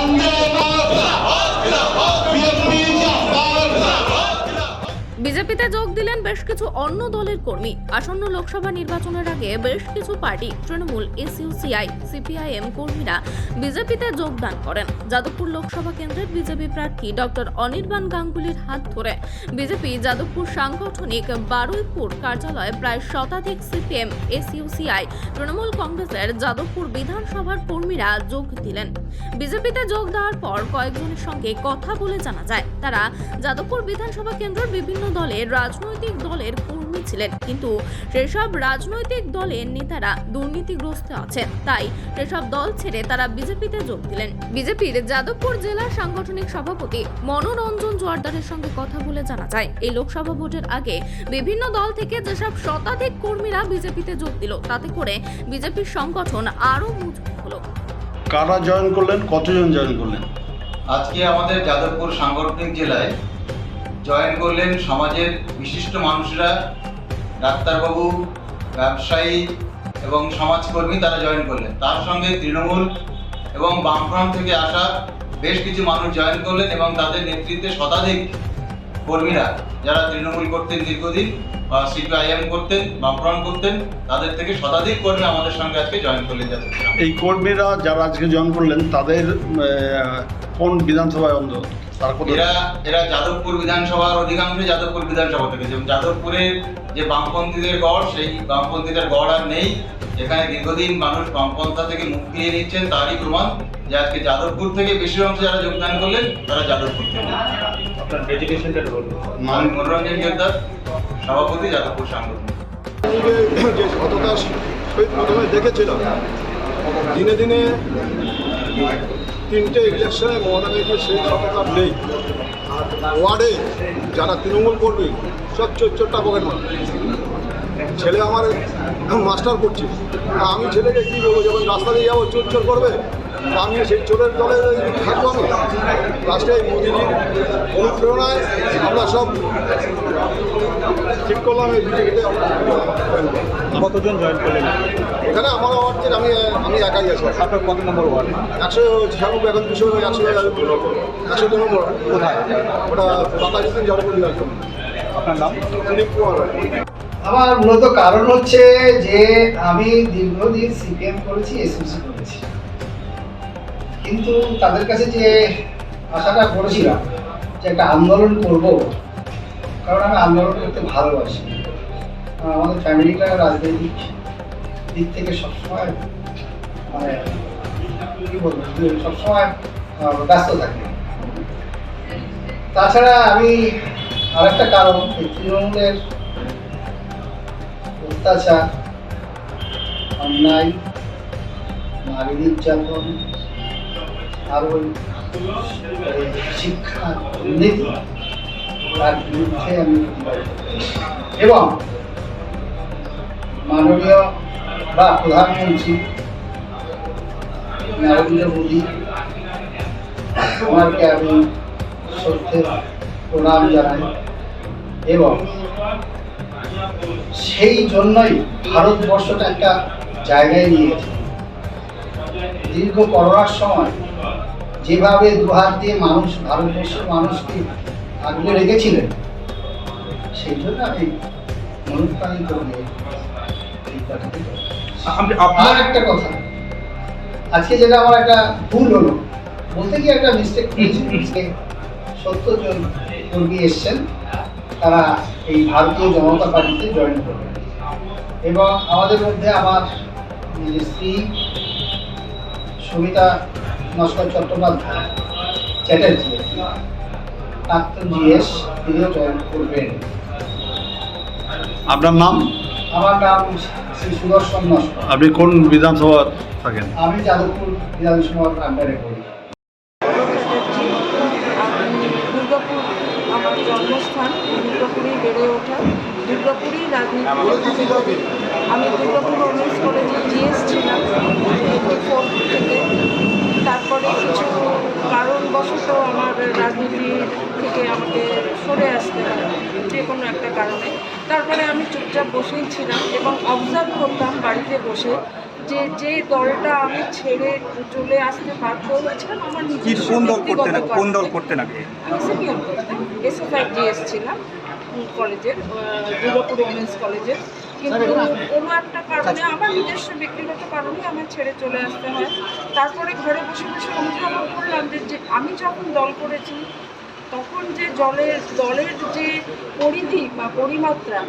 Bandama. বিজেপিতে যোগ দিলেন বেশ কিছু অন্য দলের কর্মী। আসন্ন লোকসভা নির্বাচনের আগে বেশ কিছু পার্টি, তৃণমূল, এসইউসিআই, সিপিআইএম কর্মীরা বিজেপিতে যোগদান করেন। যাদবপুর লোকসভা কেন্দ্রের বিজেপি প্রার্থী ডক্টর অনির্বাণ গাঙ্গুলির হাত ধরে বিজেপি যাদবপুর সাংগঠনিক বারুইপুর কার্যালয়ে প্রায় শতাধিক সিপিএম, এসইউসিআই, তৃণমূল কংগ্রেসের যাদবপুর বিধানসভার কর্মীরা যোগ দিলেন। বিজেপিতে যোগ দেওয়ার পর কয়েকজনের সঙ্গে কথা বলে জানা যায়, তারা যাদবপুর বিধানসভা কেন্দ্রের বিভিন্ন দলের রাজনৈতিক দলের কর্মী ছিলেন কিন্তু সেসব রাজনৈতিক দলের নেতারা দুর্নীতিগ্রস্ত আছেন তাই সেসব দল ছেড়ে তারা বিজেপিতে যোগ দিলেন। বিজেপির যাদবপুর জেলার সাংগঠনিক সভাপতি মনোরঞ্জন জোয়ারদারের সঙ্গে কথা বলে জানা যায় এই লোকসভা ভোটের আগে বিভিন্ন দল থেকে যেসব শতাধিক কর্মীরা বিজেপিতে যোগ দিল তাতে করে বিজেপির সংগঠন আরও মজবুত হলো। কারা জয়েন করলেন? কতজন জয়েন করলেন? আজকে আমাদের যাদবপুর সাংগঠনিক জেলায় জয়েন করলেন সমাজের বিশিষ্ট মানুষরা, ডাক্তারবাবু, ব্যবসায়ী এবং সমাজকর্মী তারা জয়েন করলেন। তার সঙ্গে তৃণমূল এবং বামফ্রন্ট থেকে আসা বেশ কিছু মানুষ জয়েন করলেন এবং তাদের নেতৃত্বে শতাধিক কর্মীরা যারা তৃণমূল করতেন দীর্ঘদিন বা সিপিআইএম করতেন বামফ্রন্ট করতেন তাদের থেকে শতাধিক কর্মী আমাদের সঙ্গে আজকে জয়েন করলেন এই কর্মীরা যারা আজকে জয়েন করলেন তাদের কোন বিধানসভায় অন্ধ? এরা এরা যাদবপুর বিধানসভার অধিকাংশ যাদবপুর বিধানসভা থেকে। যেমন যাদবপুরের যে বামপন্থীদের গড় সেই বামপন্থীদের গড় আর নেই। এখানে দীর্ঘদিন মানুষ বামপন্থা থেকে মুখ ফিরিয়ে নিচ্ছেন তারই প্রমাণ যে আজকে যাদবপুর থেকে বেশি অংশ যারা যোগদান করলেন তারা যাদবপুর থেকে। আপনার ডেডিকেশনটা বলুন। আমি মনোরঞ্জন জোরদার সভাপতি যাদবপুর সাংগঠনিক। যে সততার সহিত প্রথমে দেখেছিলাম দিনে দিনে তিনটে ইলেকশনে মমতা ব্যানার্জি সেই সততা নেই। আর ওয়ার্ডে যারা তৃণমূল করবে সব চোর চোরটা পকেট মার। ছেলে আমার মাস্টার করছে। আমি ছেলেকে কী বলব যখন রাস্তা দিয়ে যাব চোর চোর করবে? তা আমি সেই চোরের দলে থাকব আমি। লাস্টে মোদিজির অনুপ্রেরণায় আমরা সব ঠিক করলাম এই বিজেপিতে কতজন জয়েন করলেন? এখানে আমার ওয়ার্ডের আমি আমি একাই আছি। আপনার কত নম্বর ওয়ার্ড? একশো ছিয়ানব্বই এখন দুশো একশো একশো দু নম্বর কোথায়? ওটা বাতাসিন জলপুর আসবে আপনার নাম? দিলীপ কুমার। আমার মূলত কারণ হচ্ছে যে আমি দীর্ঘদিন সিপিএম করেছি এসএমসি করেছি। কিন্তু তাদের কাছে যে আশাটা করেছিলাম যে একটা আন্দোলন করব, কারণ আমি আন্দোলন করতে ভালোবাসি। আর আমাদের ফ্যামিলিটা রাজনৈতিক দিক থেকে সবসময় মানে কী বলব, সবসময় ব্যস্ত থাকে। তাছাড়া আমি আরেকটা কারণ, এই তৃণমূলের অত্যাচার, অন্যায়, নারী নির্যাতন আর ওই এই শিক্ষা দুর্নীতি তার বিরুদ্ধে আমি এবং মাননীয় বা প্রধানমন্ত্রী নরেন্দ্র মোদী ওনাকে আমি শ্রদ্ধে প্রণাম জানাই এবং সেই জন্যই ভারতবর্ষটা একটা জায়গায় নিয়েছে। দীর্ঘ করোনার সময় যেভাবে দুহাত দিয়ে মানুষ ভারতবর্ষের মানুষকে আগলে রেখেছিলেন? সেই জন্য আমি অনুপ্রাণিত হয়ে আপনার একটা কথা। আজকে যেটা আমার একটা ভুল হলো বলতে গিয়ে একটা মিস্টেক সত্তর জন কর্মী এসছেন তারা এই ভারতীয় জনতা পার্টিতে জয়েন করবেন। এবং আমাদের মধ্যে আমার স্ত্রী সবিতা নস্কর চট্টোপাধ্যায় চ্যাটার্জি প্রাক্তন জিএস তিনিও জয়েন করবেন। আপনার নাম? আমার নাম শ্রী সুদর্শন নস্কর। আপনি কোন বিধানসভা থাকেন? আমি যাদবপুর বিধানসভার আন্ডারে পড়ি। আমি দুর্গাপুর আমার জন্মস্থান দুর্গাপুরেই বেড়ে ওঠা। দুর্গাপুরেই রাজনীতি করি। আমি দুর্গাপুর ওমেন্স কলেজে জিএস ছিলাম টোয়েন্টি ফোর থেকে তারপরে কিছু কারণবশত আমার রাজনীতি থেকে আমাকে সরে আসতে হয় যে কোনো একটা কারণে আমি চুপচাপ বসেই ছিলাম এবং অবজার্ভ করতাম বাড়িতে বসে যে যে দলটা আমি ছেড়ে চলে আসতে বাধ্য হয়েছিলাম আমার কি নিজস্ব কোন দল করতে না কোন দল করতে নাকি আমি সিপিএম করতাম এসএফআই জিএস ছিলাম কলেজের দুর্গাপুর ওমেন্স কলেজের কিন্তু কোনো একটা কারণে আমার নিজস্ব ব্যক্তিগত কারণে আমার ছেড়ে চলে আসতে হয়। তারপরে ঘরে বসে বসে অনুধাবন করলাম যে আমি যখন দল করেছি যে জলের যে পরিধি বা পরিমাত্রা,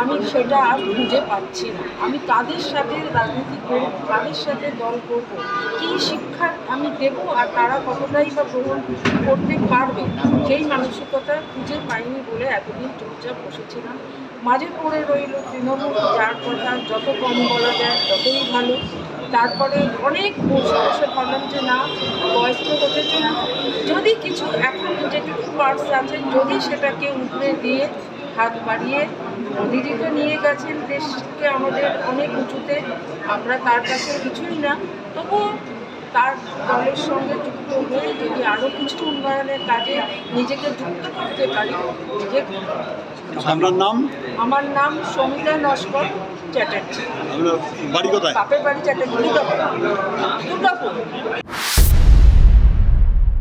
আমি সেটা আর খুঁজে পাচ্ছি না। আমি কাদের সাথে রাজনীতি করব, কাদের সাথে দল করব, কী শিক্ষা আমি দেব আর তারা কতটাই বা গ্রহণ করতে পারবে, সেই মানসিকতা খুঁজে পাইনি বলে এতদিন চুপচাপ বসেছিলাম। মাঝে পড়ে রইল তৃণমূল, যার কথা যত কম বলা যায় ততই ভালো। তারপরে অনেক বসে বসে ভাবলাম যে না বয়স্ক হতে চায় যদি কিছু এখন যেটুকু পার্টস আছে যদি সেটাকে উপরে দিয়ে হাত বাড়িয়ে মোদিজি তো নিয়ে গেছেন দেশকে আমাদের অনেক উঁচুতে আমরা তার কাছে কিছুই না। তবুও তার দলের সঙ্গে যুক্ত হয়ে যদি আরও কিছু উন্নয়নের কাজে নিজেকে যুক্ত করতে পারি নিজে আপনার নাম? আমার নাম সমিতা নস্কর। চ্যাটার্জি। বাড়ি কোথায়? বাপের বাড়ি চ্যাটার্জি দুর্গাপুর। দুর্গাপুর।